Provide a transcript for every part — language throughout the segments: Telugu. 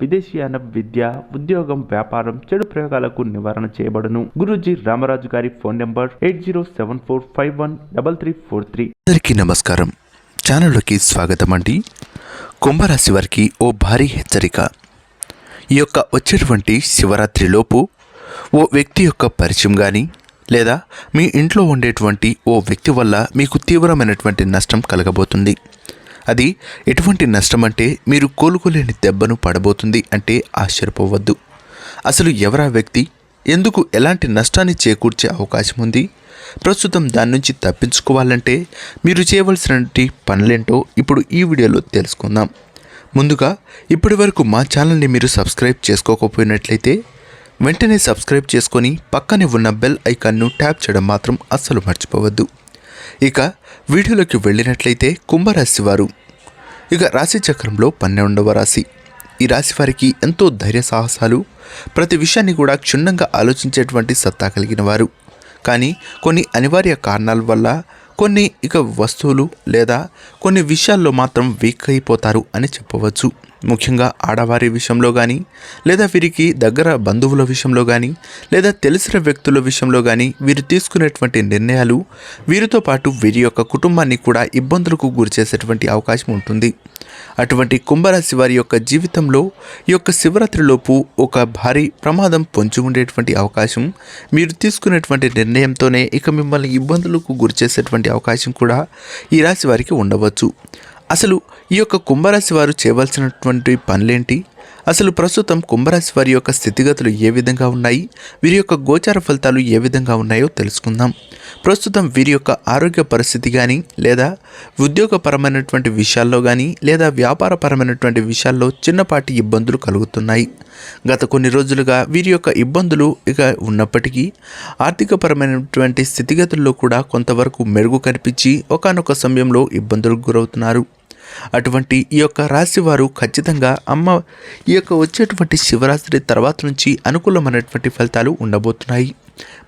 విదేశీయాన విద్య ఉద్యోగం వ్యాపారం చెడు ప్రయోగాలకు నివారణ చేయబడును. గురూజీ రామరాజు గారి phone number eight zero seven four five one double three four three. అందరికీ నమస్కారం. ఛానల్లోకి స్వాగతం అండి. కుంభరాశి వారికి ఓ భారీ హెచ్చరిక. ఈ యొక్క వచ్చేటువంటి శివరాత్రిలోపు ఓ వ్యక్తి యొక్క పరిచయం కానీ లేదా మీ ఇంట్లో ఉండేటువంటి ఓ వ్యక్తి వల్ల మీకు తీవ్రమైనటువంటి నష్టం కలగబోతుంది. అది ఎటువంటి నష్టం అంటే మీరు కోలుకోలేని దెబ్బను పడబోతుంది అంటే ఆశ్చర్యపోవద్దు. అసలు ఎవరా వ్యక్తి? ఎందుకు ఎలాంటి నష్టాన్ని చేకూర్చే అవకాశం ఉంది? ప్రస్తుతం దాని నుంచి తప్పించుకోవాలంటే మీరు చేయవలసినటువంటి పనులేంటో ఇప్పుడు ఈ వీడియోలో తెలుసుకుందాం. ముందుగా ఇప్పటి వరకు మా ఛానల్ని మీరు సబ్స్క్రైబ్ చేసుకోకపోయినట్లయితే వెంటనే సబ్స్క్రైబ్ చేసుకొని పక్కనే ఉన్న బెల్ ఐకాన్ను ట్యాప్ చేయడం మాత్రం అస్సలు మర్చిపోవద్దు. ఇక వీడియోలోకి వెళ్ళినట్లయితే కుంభరాశి వారు ఇక రాశి చక్రంలో పన్నెండవ రాశి. ఈ రాశి వారికి ఎంతో ధైర్య సాహసాలు ప్రతి విషయాన్ని కూడా క్షుణ్ణంగా ఆలోచించేటువంటి సత్తా కలిగిన వారు. కానీ కొన్ని అనివార్య కారణాల వల్ల కొన్ని ఇక వస్తువులు లేదా కొన్ని విషయాల్లో మాత్రం వీక్ అయిపోతారు అని చెప్పవచ్చు. ముఖ్యంగా ఆడవారి విషయంలో కానీ లేదా వీరికి దగ్గర బంధువుల విషయంలో కానీ లేదా తెలిసిన వ్యక్తుల విషయంలో కానీ వీరు తీసుకునేటువంటి నిర్ణయాలు వీరితో పాటు వీరి యొక్క కుటుంబాన్ని కూడా ఇబ్బందులకు గురిచేసేటువంటి అవకాశం ఉంటుంది. అటువంటి కుంభరాశి వారి యొక్క జీవితంలో ఈ యొక్క శివరాత్రిలోపు ఒక భారీ ప్రమాదం పొంచి ఉండేటువంటి అవకాశం మీరు తీసుకునేటువంటి నిర్ణయంతోనే ఇక మిమ్మల్ని ఇబ్బందులకు గురిచేసేటువంటి అవకాశం కూడా ఈ రాశి వారికి ఉండవచ్చు. అసలు ఈ యొక్క కుంభరాశి వారు చేయవలసినటువంటి పనులేంటి? అసలు ప్రస్తుతం కుంభరాశి వారి యొక్క స్థితిగతులు ఏ విధంగా ఉన్నాయి? వీరి యొక్క గోచార ఫలితాలు ఏ విధంగా ఉన్నాయో తెలుసుకుందాం. ప్రస్తుతం వీరి యొక్క ఆరోగ్య పరిస్థితి కానీ లేదా ఉద్యోగపరమైనటువంటి విషయాల్లో కానీ లేదా వ్యాపారపరమైనటువంటి విషయాల్లో చిన్నపాటి ఇబ్బందులు కలుగుతున్నాయి. గత కొన్ని రోజులుగా వీరి యొక్క ఇబ్బందులు ఇక ఉన్నప్పటికీ ఆర్థికపరమైనటువంటి స్థితిగతుల్లో కూడా కొంతవరకు మెరుగు కనిపించి ఒకానొక సమయంలో ఇబ్బందులకు గురవుతున్నారు. అటువంటి ఈ యొక్క రాశి వారు ఖచ్చితంగా అమ్మ ఈ యొక్క వచ్చేటువంటి శివరాత్రి తర్వాత నుంచి అనుకూలమైనటువంటి ఫలితాలు ఉండబోతున్నాయి.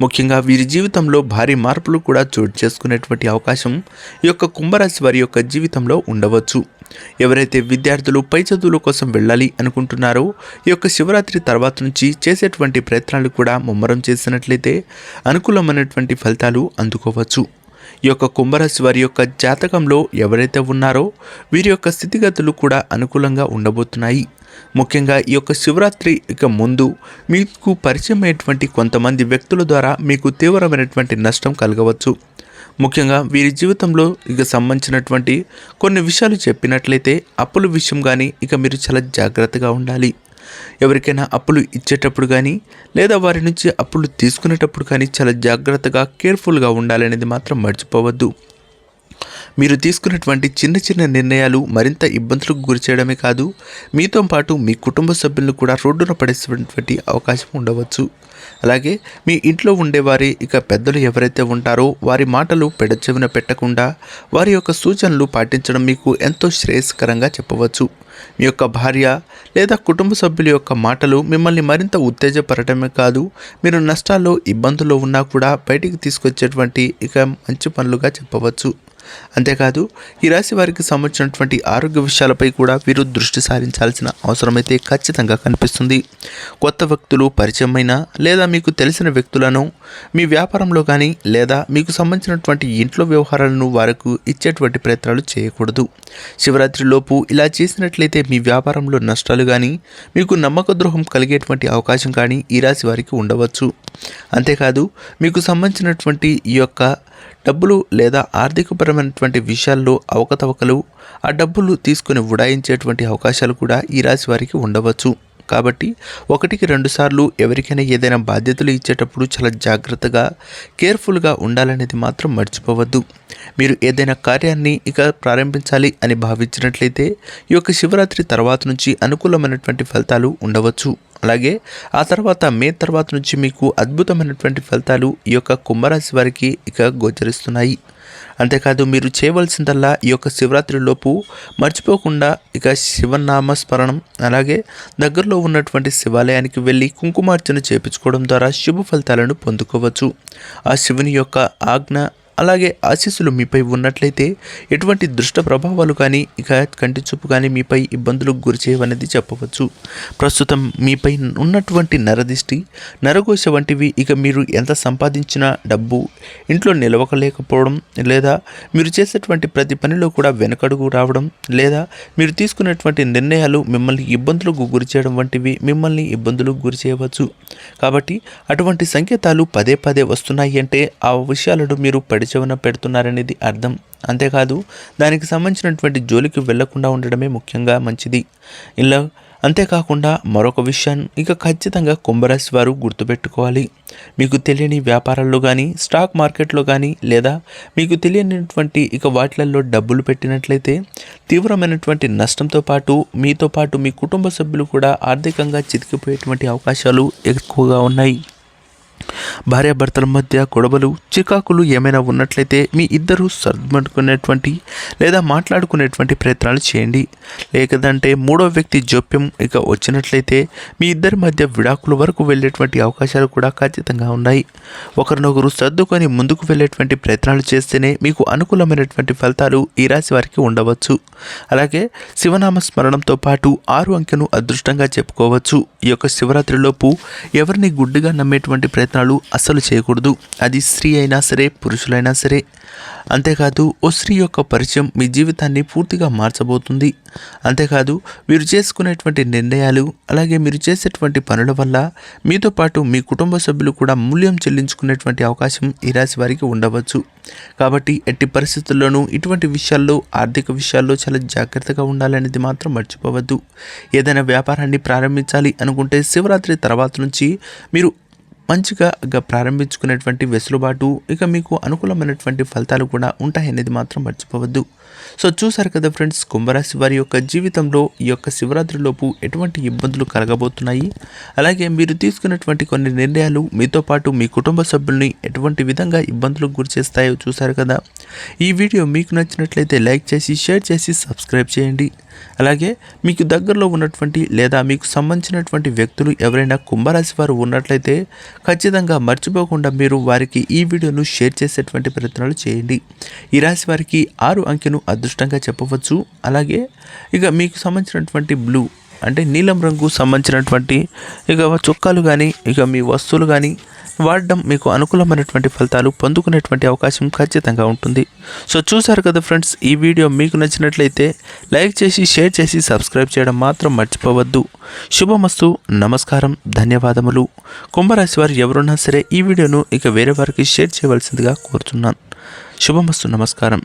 ముఖ్యంగా వీరి జీవితంలో భారీ మార్పులు కూడా చోటు చేసుకునేటువంటి అవకాశం ఈ యొక్క కుంభరాశి వారి యొక్క జీవితంలో ఉండవచ్చు. ఎవరైతే విద్యార్థులు పై చదువుల కోసం వెళ్ళాలి అనుకుంటున్నారో ఈ యొక్క శివరాత్రి తర్వాత నుంచి చేసేటువంటి ప్రయత్నాలు కూడా ముమ్మరం చేసినట్లయితే అనుకూలమైనటువంటి ఫలితాలు అందుకోవచ్చు. ఈ యొక్క కుంభరాశి వారి యొక్క జాతకంలో ఎవరైతే ఉన్నారో వీరి యొక్క స్థితిగతులు కూడా అనుకూలంగా ఉండబోతున్నాయి. ముఖ్యంగా ఈ యొక్క శివరాత్రి ఇక ముందు మీకు పరిచయమైనటువంటి కొంతమంది వ్యక్తుల ద్వారా మీకు తీవ్రమైనటువంటి నష్టం కలగవచ్చు. ముఖ్యంగా వీరి జీవితంలో ఇక సంబంధించినటువంటి కొన్ని విషయాలు చెప్పినట్లయితే అప్పుల విషయం కానీ ఇక మీరు చాలా జాగ్రత్తగా ఉండాలి. ఎవరికైనా అప్పులు ఇచ్చేటప్పుడు కానీ లేదా వారి నుంచి అప్పులు తీసుకునేటప్పుడు కానీ చాలా జాగ్రత్తగా కేర్ఫుల్గా ఉండాలనేది మాత్రం మర్చిపోవద్దు. మీరు తీసుకున్నటువంటి చిన్న చిన్న నిర్ణయాలు మరింత ఇబ్బందులకు గురి చేయడమే కాదు మీతో పాటు మీ కుటుంబ సభ్యులను కూడా రోడ్డున పడేసినటువంటి అవకాశం ఉండవచ్చు. అలాగే మీ ఇంట్లో ఉండేవారి ఇక పెద్దలు ఎవరైతే ఉంటారో వారి మాటలు పెడచెవిన పెట్టకుండా వారి యొక్క సూచనలు పాటించడం మీకు ఎంతో శ్రేయస్కరంగా చెప్పవచ్చు. మీ యొక్క భార్య లేదా కుటుంబ సభ్యుల యొక్క మాటలు మిమ్మల్ని మరింత ఉత్తేజపడటమే కాదు మీరు నష్టాల్లో ఇబ్బందుల్లో ఉన్నా కూడా బయటికి తీసుకొచ్చేటువంటి ఇక మంచి పనులుగా చెప్పవచ్చు. అంతేకాదు ఈ రాశి వారికి సంబంధించినటువంటి ఆరోగ్య విషయాలపై కూడా వీరు దృష్టి సారించాల్సిన అవసరమైతే ఖచ్చితంగా కనిపిస్తుంది. కొత్త వ్యక్తులు పరిచయమైన లేదా మీకు తెలిసిన వ్యక్తులను మీ వ్యాపారంలో కానీ లేదా మీకు సంబంధించినటువంటి ఇంట్లో వ్యవహారాలను వారికి ఇచ్చేటువంటి ప్రయత్నాలు చేయకూడదు. శివరాత్రిలోపు ఇలా చేసినట్లయితే మీ వ్యాపారంలో నష్టాలు కానీ మీకు నమ్మక ద్రోహం కలిగేటువంటి అవకాశం కానీ ఈ రాశి వారికి ఉండవచ్చు. అంతేకాదు మీకు సంబంధించినటువంటి ఈ యొక్క డబ్బులు లేదా ఆర్థికపరమైనటువంటి విషయాల్లో అవకతవకలు ఆ డబ్బులు తీసుకుని ఉడాయించేటువంటి అవకాశాలు కూడా ఈ రాశి వారికి ఉండవచ్చు. కాబట్టి ఒకటికి రెండుసార్లు ఎవరికైనా ఏదైనా బాధ్యతలు ఇచ్చేటప్పుడు చాలా జాగ్రత్తగా కేర్ఫుల్గా ఉండాలనేది మాత్రం మర్చిపోవద్దు. మీరు ఏదైనా కార్యాన్ని ఇక ప్రారంభించాలి అని భావించినట్లయితే ఈ యొక్క శివరాత్రి తర్వాత నుంచి అనుకూలమైనటువంటి ఫలితాలు ఉండవచ్చు. అలాగే ఆ తర్వాత మే తర్వాత నుంచి మీకు అద్భుతమైనటువంటి ఫలితాలు ఈ యొక్క కుంభరాశి వారికి ఇక గోచరిస్తున్నాయి. అంతేకాదు మీరు చేయవలసిందల్లా ఈ యొక్క శివరాత్రిలోపు మర్చిపోకుండా ఇక శివనామ స్మరణం అలాగే దగ్గరలో ఉన్నటువంటి శివాలయానికి వెళ్ళి కుంకుమార్చన చేపించుకోవడం ద్వారా శుభ ఫలితాలను పొందుకోవచ్చు. ఆ శివుని యొక్క ఆజ్ఞ అలాగే ఆశీస్సులు మీపై ఉన్నట్లయితే ఎటువంటి దుష్ట ప్రభావాలు కానీ ఇక కంటి చూపు కానీ మీపై ఇబ్బందులకు గురి చేయవనేది చెప్పవచ్చు. ప్రస్తుతం మీపై ఉన్నటువంటి నరదిష్టి నరకోశ వంటివి ఇక మీరు ఎంత సంపాదించిన డబ్బు ఇంట్లో నిలవకలేకపోవడం లేదా మీరు చేసేటువంటి ప్రతి పనిలో కూడా వెనకడుగు రావడం లేదా మీరు తీసుకునేటువంటి నిర్ణయాలు మిమ్మల్ని ఇబ్బందులకు గురి చేయడం వంటివి మిమ్మల్ని ఇబ్బందులకు గురి చేయవచ్చు. కాబట్టి అటువంటి సంకేతాలు పదే పదే వస్తున్నాయి అంటే ఆ విషయాలను మీరు పడి పడిచెవన పెడుతున్నారనేది అర్థం. అంతేకాదు దానికి సంబంధించినటువంటి జోలికి వెళ్ళకుండా ఉండడమే ముఖ్యంగా మంచిది. ఇలా అంతేకాకుండా మరొక విషయాన్ని ఇక ఖచ్చితంగా కుంభరాశి వారు గుర్తుపెట్టుకోవాలి. మీకు తెలియని వ్యాపారాల్లో కానీ స్టాక్ మార్కెట్లో కానీ లేదా మీకు తెలియనిటువంటి ఇక వాటిలలో డబ్బులు పెట్టినట్లయితే తీవ్రమైనటువంటి నష్టంతో పాటు మీతో పాటు మీ కుటుంబ సభ్యులు కూడా ఆర్థికంగా చితికిపోయేటువంటి అవకాశాలు ఎక్కువగా ఉన్నాయి. భార్యాభర్తల మధ్య గొడవలు చికాకులు ఏమైనా ఉన్నట్లయితే మీ ఇద్దరు సర్దుమట్టుకునేటువంటి లేదా మాట్లాడుకునేటువంటి ప్రయత్నాలు చేయండి. లేకదంటే మూడో వ్యక్తి జోప్యం ఇక వచ్చినట్లయితే మీ ఇద్దరి మధ్య విడాకుల వరకు వెళ్ళేటువంటి అవకాశాలు కూడా ఖచ్చితంగా ఉన్నాయి. ఒకరినొకరు సర్దుకొని ముందుకు వెళ్ళేటువంటి ప్రయత్నాలు చేస్తేనే మీకు అనుకూలమైనటువంటి ఫలితాలు ఈ రాశి వారికి ఉండవచ్చు. అలాగే శివనామ స్మరణంతో పాటు ఆరు అంకెను అదృష్టంగా చెప్పుకోవచ్చు. ఈ యొక్క శివరాత్రిలోపు ఎవరిని గుడ్డిగా నమ్మేటువంటి ప్రయత్నాలు అస్సలు చేయకూడదు. అది స్త్రీ అయినా సరే పురుషులైనా సరే. అంతేకాదు ఓ స్త్రీ యొక్క పరిచయం మీ జీవితాన్ని పూర్తిగా మార్చబోతుంది. అంతేకాదు మీరు చేసుకునేటువంటి నిర్ణయాలు అలాగే మీరు చేసేటువంటి పనుల వల్ల మీతో పాటు మీ కుటుంబ సభ్యులు కూడా మూల్యం చెల్లించుకునేటువంటి అవకాశం ఈ రాశి వారికి ఉండవచ్చు. కాబట్టి ఎట్టి పరిస్థితుల్లోనూ ఇటువంటి విషయాల్లో ఆర్థిక విషయాల్లో చాలా జాగ్రత్తగా ఉండాలనేది మాత్రం మర్చిపోవద్దు. ఏదైనా వ్యాపారాన్ని ప్రారంభించాలి అనుకుంటే శివరాత్రి తర్వాత నుంచి మీరు మంచిగా ఇక ప్రారంభించుకునేటువంటి వెసులుబాటు ఇక మీకు అనుకూలమైనటువంటి ఫలితాలు కూడా ఉంటాయనేది మాత్రం మర్చిపోవద్దు. సో చూసారు కదా ఫ్రెండ్స్ కుంభరాశి వారి యొక్క జీవితంలో ఈ యొక్క శివరాత్రిలోపు ఎటువంటి ఇబ్బందులు కలగబోతున్నాయి? అలాగే మీరు తీసుకున్నటువంటి కొన్ని నిర్ణయాలు మీతో పాటు మీ కుటుంబ సభ్యుల్ని ఎటువంటి విధంగా ఇబ్బందులకు గురి చేస్తాయో చూసారు కదా? ఈ వీడియో మీకు నచ్చినట్లయితే లైక్ చేసి షేర్ చేసి సబ్స్క్రైబ్ చేయండి. అలాగే మీకు దగ్గరలో ఉన్నటువంటి లేదా మీకు సంబంధించినటువంటి వ్యక్తులు ఎవరైనా కుంభరాశి వారు ఉన్నట్లయితే ఖచ్చితంగా మర్చిపోకుండా మీరు వారికి ఈ వీడియోను షేర్ చేసేటువంటి ప్రయత్నాలు చేయండి. ఈ రాశి వారికి ఆరు అంకెను అదృష్టంగా చెప్పవచ్చు. అలాగే ఇక మీకు సంబంధించినటువంటి బ్లూ అంటే నీలం రంగు సంబంధించినటువంటి ఇక చొక్కాలు కానీ ఇక మీ వస్తువులు కానీ వాడడం మీకు అనుకూలమైనటువంటి ఫలితాలు పొందుకునేటువంటి అవకాశం ఖచ్చితంగా ఉంటుంది. సో చూసారు కదా ఫ్రెండ్స్ ఈ వీడియో మీకు నచ్చినట్లయితే లైక్ చేసి షేర్ చేసి సబ్స్క్రైబ్ చేయడం మాత్రం మర్చిపోవద్దు. శుభమస్తు నమస్కారం ధన్యవాదములు. కుంభరాశి వారు ఎవరున్నా సరే ఈ వీడియోను ఇక వేరే వారికి షేర్ చేయవలసిందిగా కోరుతున్నాను శుభమస్తు నమస్కారం.